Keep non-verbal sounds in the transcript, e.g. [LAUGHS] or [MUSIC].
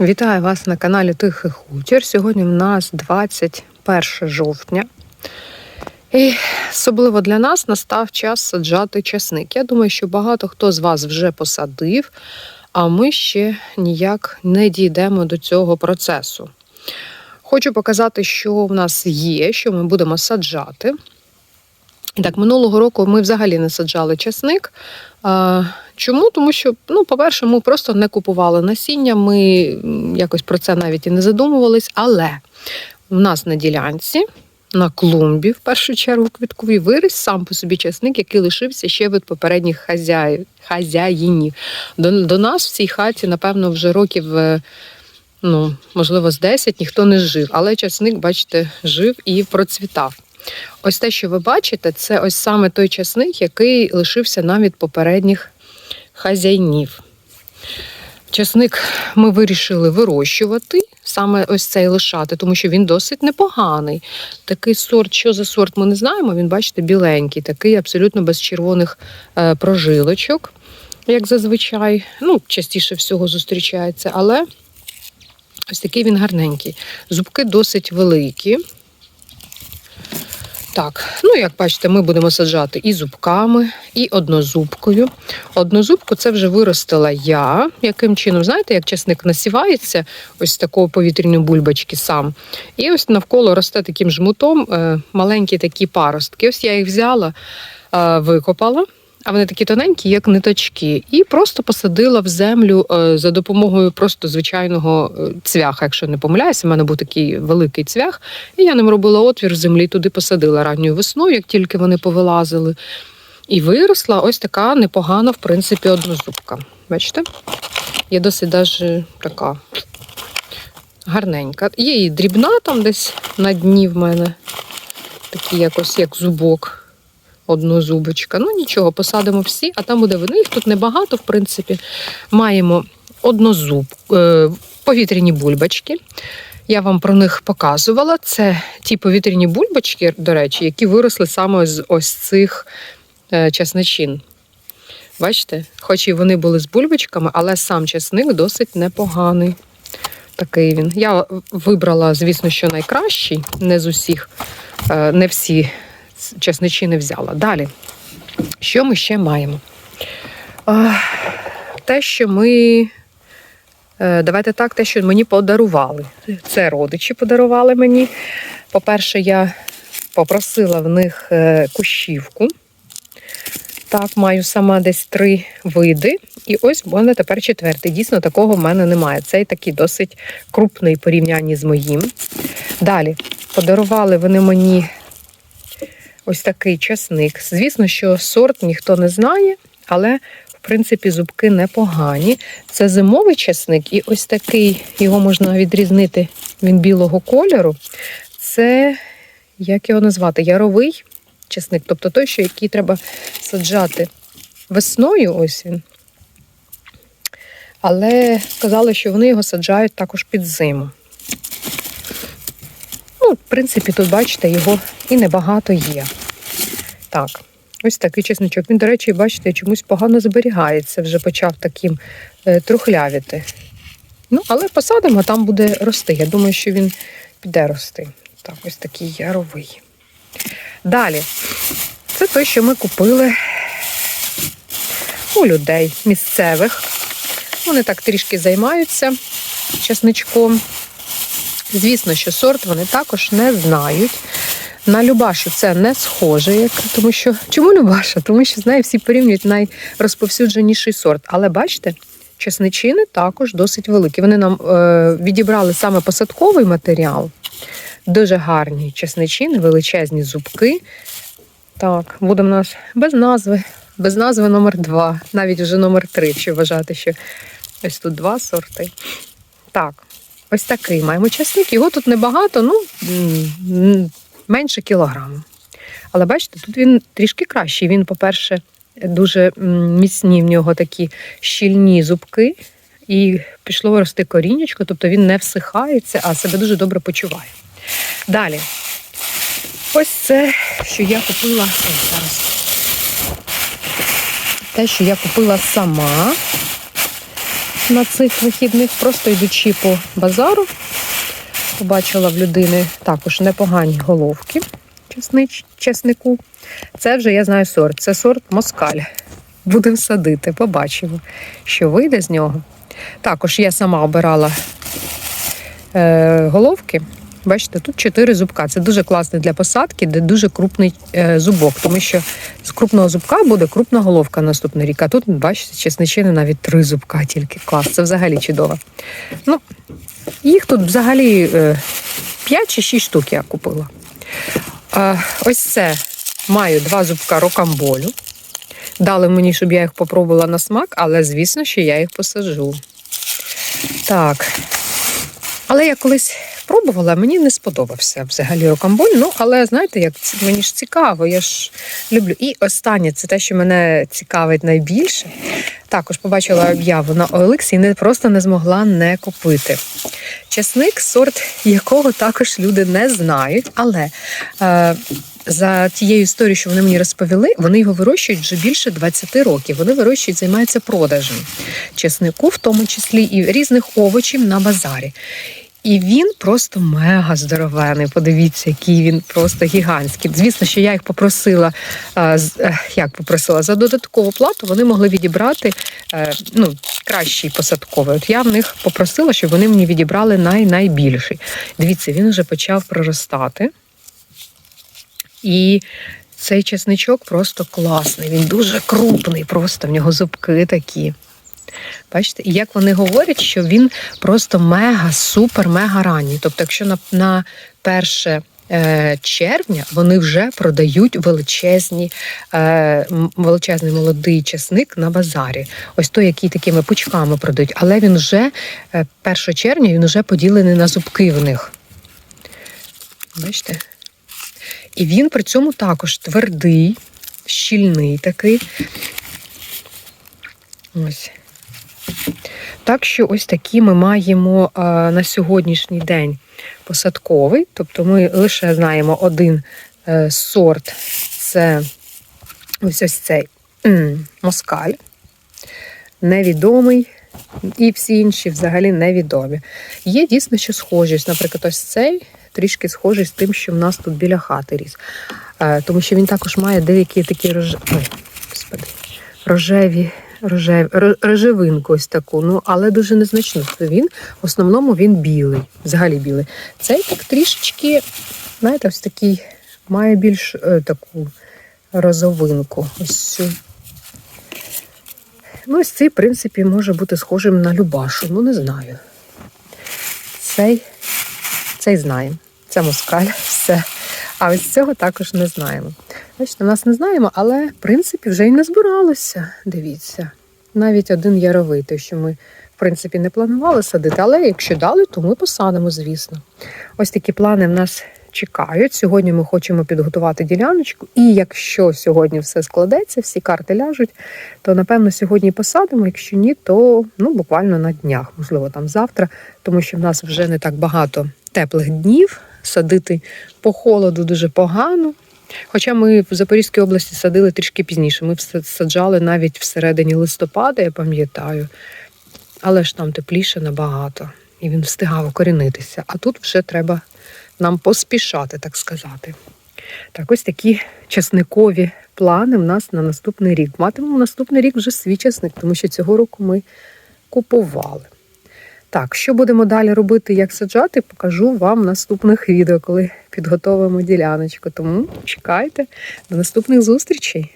Вітаю вас на каналі Тихий Хутір. Сьогодні в нас 21 жовтня. І особливо для нас настав час саджати часник. Я думаю, що багато хто з вас вже посадив, а ми ще ніяк не дійдемо до цього процесу. Хочу показати, що в нас є, що ми будемо саджати. І так, минулого року ми взагалі не саджали часник. Чому? Тому що, ну, по-перше, ми просто не купували насіння, ми якось про це навіть і не задумувались. Але в нас на ділянці, на клумбі, в першу чергу, квітковій виріс сам по собі часник, який лишився ще від попередніх хазяїв, хазяїнів. До, до нас в цій хаті, напевно, вже років. е, Ну, можливо, з 10 ніхто не жив, але часник, бачите, жив і процвітав. Ось те, що ви бачите, це ось саме той часник, який лишився нам від попередніх хазяїнів. Часник ми вирішили вирощувати, саме ось цей лишати, тому що він досить непоганий. Такий сорт, що за сорт, ми не знаємо. Він, бачите, біленький, такий абсолютно без червоних е, прожилочок, як зазвичай. Ну, частіше всього зустрічається, але ось такий він гарненький. Зубки досить великі. Так, ну як бачите, ми будемо саджати і зубками, і однозубкою. Однозубку це вже виростила я. Яким чином, знаєте, як часник насівається, ось з такого повітряної бульбочки сам. І ось навколо росте таким жмутом е, маленькі такі паростки. Ось я їх взяла, е, викопала. А вони такі тоненькі, як ниточки, і просто посадила в землю е, за допомогою просто звичайного е, цвяха. Якщо не помиляюся, в мене був такий великий цвях, і я ним робила отвір в землі, туди посадила ранньою весною, як тільки вони повилазили. І виросла ось така непогана, в принципі, однозубка. Бачите? Є досить даже така гарненька. Є і дрібна там десь на дні в мене, такі якось як зубок однозубочка. Ну нічого, посадимо всі, а там буде видно. Їх тут небагато, в принципі. Маємо однозуб, е, повітряні бульбочки. Я вам про них показувала. Це ті повітряні бульбочки, до речі, які виросли саме з ось цих е, часничин. Бачите, хоч і вони були з бульбочками, але сам часник досить непоганий. Такий він. Я вибрала, звісно, що найкращий, не з усіх, е, не всі чесничини взяла. Далі, що ми ще маємо? Те, що ми. е, Давайте так, те, що мені подарували. Це родичі подарували мені. По-перше, я попросила в них е, кущівку. Так, маю сама десь три види. І ось в мене тепер четвертий. Дійсно, такого в мене немає. Цей такий досить крупний порівнянні з моїм. Далі подарували вони мені ось такий часник. Звісно, що сорт ніхто не знає, але в принципі зубки непогані. Це зимовий часник, і ось такий його можна відрізнити він білого кольору. Це як його назвати? Яровий часник, тобто той, що який треба саджати весною. Ось він. Але сказали, що вони його саджають також під зиму. Ну, в принципі, тут, бачите, його і небагато є. Так, ось такий чесничок. Він, до речі, бачите, чомусь погано зберігається, вже почав таким е, трухлявіти. Ну, але посадимо, там буде рости. Я думаю, що він піде рости. Так, ось такий яровий. Далі, це той, що ми купили у людей місцевих. Вони так трішки займаються чесничком. Звісно, що сорт вони також не знають. На Любашу це не схоже, як тому що чому Любаша? Тому що з нею всі порівнюють найрозповсюдженіший сорт. Але бачите, чесничини також досить великі. Вони нам е, відібрали саме посадковий матеріал. Дуже гарні чесничини, величезні зубки. Так, буде в нас без назви, без назви номер два, навіть вже номер три, якщо вважати, що ось тут два сорти. Так, ось такий маємо часник. Його тут небагато, ну менше кілограму. Але бачите, тут він трішки кращий. Він, по-перше, дуже міцні в нього такі щільні зубки, і пішло рости корінечко, тобто він не всихається, а себе дуже добре почуває. Далі. Ось це, що я купила. Ой, зараз. Те, що я купила сама. На цих вихідних, просто йдучи по базару. Побачила в людини також непогані головки чеснич, чеснику. Це вже я знаю сорт. Це сорт москаль. Будемо садити, побачимо, що вийде з нього. Також я сама обирала е, головки. Бачите, тут чотири зубка. Це дуже класно для посадки, де дуже крупний е, зубок, тому що з крупного зубка буде крупна головка наступний рік. А тут, бачите, чесничини навіть три зубка тільки. Клас, це взагалі чудово. Ну, їх тут взагалі е, 5 чи 6 штук я купила. Ось це маю два зубка рокамболю. Дали мені, щоб я їх попробувала на смак, але звісно, що я їх посаджу. Так. Але я колись пробувала, мені не сподобався взагалі рокамболь. Ну, але знаєте, як мені ж цікаво, я ж люблю. І останнє це те, що мене цікавить найбільше. Також побачила об'яву на OLX і не просто не змогла не купити. Чесник, сорт якого також люди не знають, але е, за тією історією, що вони мені розповіли, вони його вирощують вже більше 20 років. Вони вирощують, займаються продажем чеснику, в тому числі і різних овочів на базарі. І він просто мега здоровений. Подивіться, який він просто гігантський. Звісно, що я їх попросила, е, е, як попросила за додаткову плату, вони могли відібрати е, ну, кращий посадковий. От я в них попросила, щоб вони мені відібрали най найбільший. Дивіться, він вже почав проростати. І цей чесничок просто класний. Він дуже крупний, просто в нього зубки такі. Бачите, і як вони говорять, що він просто мега, супер, мега ранній. Тобто, якщо на, на перше е, червня вони вже продають величезні, е, величезний молодий чесник на базарі. Ось той, який такими пучками продають. Але він вже е, 1 червня він вже поділений на зубки в них. Бачите? І він при цьому також твердий, щільний такий. Ось. Так що ось такі ми маємо на сьогоднішній день посадковий. Тобто ми лише знаємо один е, сорт це ось ось цей москаль, невідомий, і всі інші взагалі невідомі. Є дійсно, що схожість. Наприклад, ось цей трішки схожий з тим, що в нас тут біля хати ріс. Е, тому що він також має деякі такі рож... Ой, господи, рожеві. Рожев... Рожевинку ось таку, ну але дуже незначну. Він в основному він білий, взагалі білий. Цей так трішечки, знаєте, ось такий має більш е, таку розовинку. Ось цю. Ну, ось цей, в принципі, може бути схожим на Любашу, ну не знаю. Цей, цей знаємо. Це москаль, [LAUGHS] все. А ось цього також не знаємо. Бачите, нас не знаємо, але в принципі вже й не збиралося. Дивіться. Навіть один яровий, той, що ми, в принципі, не планували садити, але якщо дали, то ми посадимо, звісно. Ось такі плани в нас чекають. Сьогодні ми хочемо підготувати діляночку, і якщо сьогодні все складеться, всі карти ляжуть, то напевно сьогодні посадимо. Якщо ні, то ну буквально на днях, можливо, там завтра, тому що в нас вже не так багато теплих днів. Садити по холоду дуже погано. Хоча ми в Запорізькій області садили трішки пізніше. Ми все саджали навіть всередині листопада, я пам'ятаю. Але ж там тепліше набагато, і він встигав укорінитися. А тут вже треба нам поспішати, так сказати. Так, ось такі часникові плани в нас на наступний рік. Матимемо наступний рік вже свій часник, тому що цього року ми купували. Так, що будемо далі робити, як саджати, покажу вам в наступних відео, коли підготовимо діляночку. Тому чекайте до наступних зустрічей.